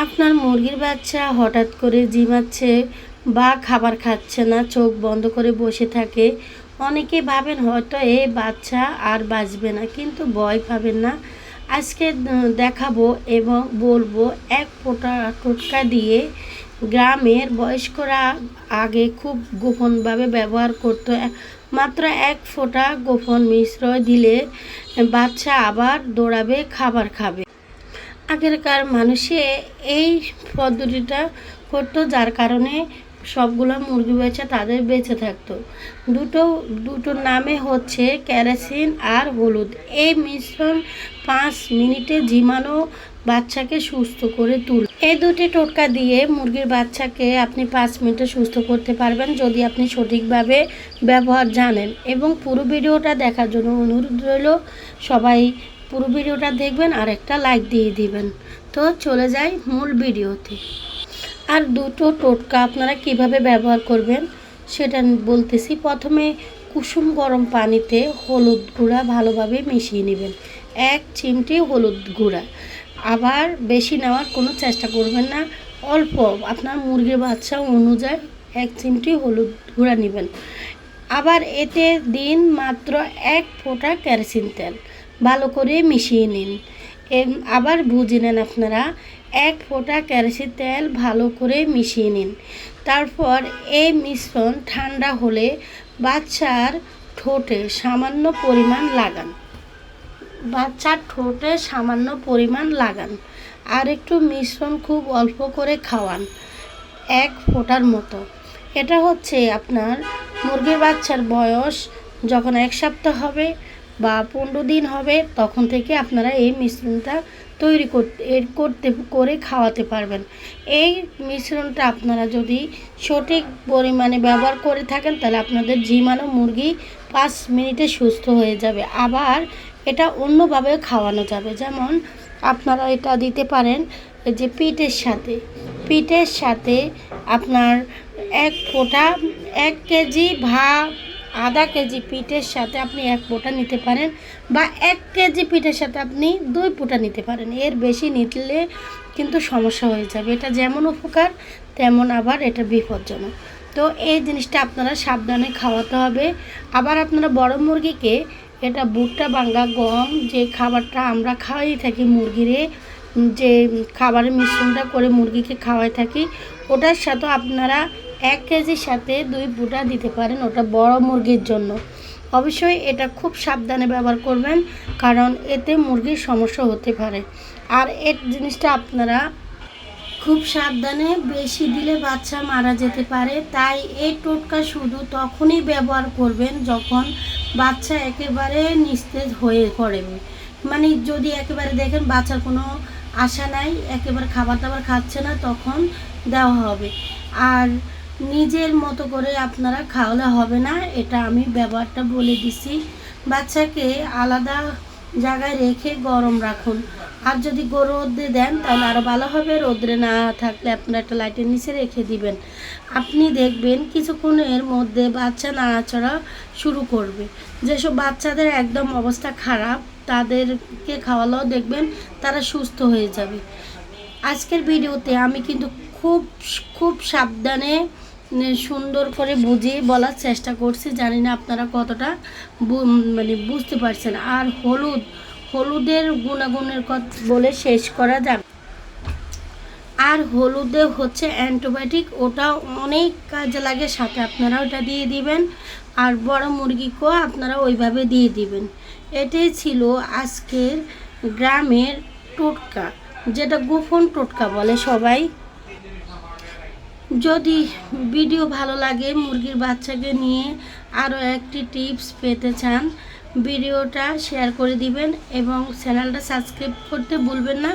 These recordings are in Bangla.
আপনার মুরগির বাচ্চা হঠাৎ করে জিমাচ্ছে বা খাবার খাচ্ছে না, চোখ বন্ধ করে বসে থাকে, অনেকে ভাবেন হয়তো এই বাচ্চা আর বাঁচবে না, কিন্তু ভয় পাবেন না। আজকে দেখাবো এবং বলব এক ফোঁটা টোটকা দিয়ে গ্রামের বয়স্করা আগে খুব গোপনভাবে ব্যবহার করতো। এ- মাত্র এক ফোঁটা গোপন মিশ্র দিলে বাচ্চা আবার দৌড়াবে, খাবার খাবে। আগেরকার মানুষে এই পদ্ধতিটা করতো, যার কারণে সবগুলো মুরগি বেচে তাদের বেঁচে থাকতো। দুটো, দুটোর নামে হচ্ছে ক্যারাসিন আর হলুদ। এই মিশ্রণ পাঁচ মিনিটে জিমানো বাচ্চাকে সুস্থ করে তুল। এই দুটি টোটকা দিয়ে মুরগির বাচ্চাকে আপনি পাঁচ মিনিটে সুস্থ করতে পারবেন যদি আপনি সঠিকভাবে ব্যবহার জানেন। এবং পুরো ভিডিওটা দেখার জন্য অনুরোধ রইল, সবাই পুরো ভিডিওটা দেখবেন আর একটা লাইক দিয়ে দিবেন। তো চলে যাই মূল ভিডিওতে। আর দুটো টোটকা আপনারা কীভাবে ব্যবহার করবেন সেটা বলতেছি। প্রথমে কুসুম গরম পানিতে হলুদ গুঁড়া ভালোভাবে মিশিয়ে নেবেন। এক চিমটি হলুদ গুঁড়া। আবার বেশি নেওয়ার কোনো চেষ্টা করবেন না। অল্প আপনার মুরগির বাচ্চা অনুযায়ী এক চিমটি হলুদ গুঁড়া নেবেন। আবার এতে দিন মাত্র এক ফোঁটা কেরোসিন তেল। ভালো করে মিশিয়ে নিন। আবার বুঝে নেন আপনারা, এক ফোঁটা কেরোসিন তেল ভালো করে মিশিয়ে নিন। তারপর এই মিশ্রণ ঠান্ডা হলে বাচ্চার ঠোঁটে সামান্য পরিমাণ লাগান। বাচ্চার ঠোঁটে সামান্য পরিমাণ লাগান আর একটু মিশ্রণ খুব অল্প করে খাওয়ান এক ফোঁটার মতো। এটা হচ্ছে আপনার মুরগির বাচ্চার বয়স যখন এক সপ্তাহ হবে বা পনেরো দিন হবে, তখন থেকে আপনারা এই মিশ্রণটা তৈরি করতে করতে, করে খাওয়াতে পারবেন। এই মিশ্রণটা আপনারা যদি সঠিক পরিমাণে ব্যবহার করে থাকেন, তাহলে আপনাদের জিমানো মুরগি পাঁচ মিনিটে সুস্থ হয়ে যাবে। আবার এটা অন্যভাবে খাওয়ানো যাবে। যেমন আপনারা এটা দিতে পারেন যে পিঠের সাথে। পিঠের সাথে আপনার এক ফোঁটা, এক কেজি ভা আধা কেজি পিঠের সাথে আপনি এক ফোঁটা নিতে পারেন বা এক কেজি পিঠের সাথে আপনি দুই ফোঁটা নিতে পারেন। এর বেশি নিতলে কিন্তু সমস্যা হয়ে যাবে। এটা যেমন উপকার, তেমন আবার এটা বিপজ্জনক। তো এই জিনিসটা আপনারা সাবধানে খাওয়াতে হবে। আবার আপনারা বড় মুরগিকে এটা ভুট্টা, বাঙ্গা, গম যে খাবারটা আমরা খাওয়াই থাকি মুরগিরে, যে খাবারের মিশ্রণটা করে মুরগিকে খাওয়াই থাকি, ওটার সাথে আপনারা এক কেজির সাথে দুই বুটা দিতে পারেন ওটা বড় মুরগির জন্য। অবশ্যই এটা খুব সাবধানে ব্যবহার করবেন, কারণ এতে মুরগির সমস্যা হতে পারে। আর এর জিনিসটা আপনারা খুব সাবধানে বেশি দিলে বাচ্চা মারা যেতে পারে, তাই এই টোটকা শুধু তখনই ব্যবহার করবেন যখন বাচ্চা একেবারে নিস্তেজ হয়ে পড়বে মানে যদি একেবারে দেখেন বাচ্চার কোনো আশা নাই, একেবারে খাবার দাবার খাচ্ছে না, তখন দেওয়া হবে। আর নিজের মতো করে আপনারা খাওয়ালে হবে না, এটা আমি ব্যবহারটা বলে দিছি। বাচ্চাকে আলাদা জায়গায় রেখে গরম রাখুন। আর যদি গো রোদ্রে দেন, তাহলে আরও ভালো হবে। রোদ্রে না থাকলে আপনারা একটা লাইটের নিচে রেখে দিবেন। আপনি দেখবেন কিছুক্ষণের মধ্যে বাচ্চা নাড়াচড়া শুরু করবে। যেসব বাচ্চাদের একদম অবস্থা খারাপ, তাদেরকে খাওয়ালেও দেখবেন তারা সুস্থ হয়ে যাবে। আজকের ভিডিওতে আমি কিন্তু খুব খুব সাবধানে সুন্দর করে বুঝিয়ে বলার চেষ্টা করছি। জানি না আপনারা কতটা মানে বুঝতে পারছেন। আর হলুদ, হলুদের গুণাগুণের কথা বলে শেষ করা যাবে। আর হলুদে হচ্ছে অ্যান্টিবায়োটিক, ওটা অনেক কাজে লাগে, সাথে আপনারা ওটা দিয়ে দিবেন। আর বড় মুরগিকেও আপনারা ওইভাবে দিয়ে দিবেন। এটাই ছিল আজকের গ্রামের টোটকা, যেটা গোপন টোটকা বলে সবাই। যদি ভিডিও ভালো লাগে মুরগির বাচ্চাকে নিয়ে আরও একটি টিপস পেতে চান, ভিডিওটা শেয়ার করে দিবেন এবং চ্যানেলটা সাবস্ক্রাইব করতে ভুলবেন না,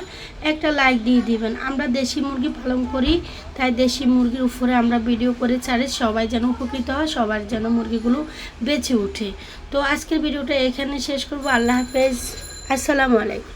একটা লাইক দিয়ে দিবেন। আমরা দেশি মুরগি পালন করি, তাই দেশি মুরগির উপরে আমরা ভিডিও করে ছাড়ি, সবাই যেন উপকৃত হয়, সবার যেন মুরগিগুলো বেঁচে ওঠে। তো আজকের ভিডিওটা এখানে শেষ করব, আল্লাহ হাফেজ, আসসালামু আলাইকুম।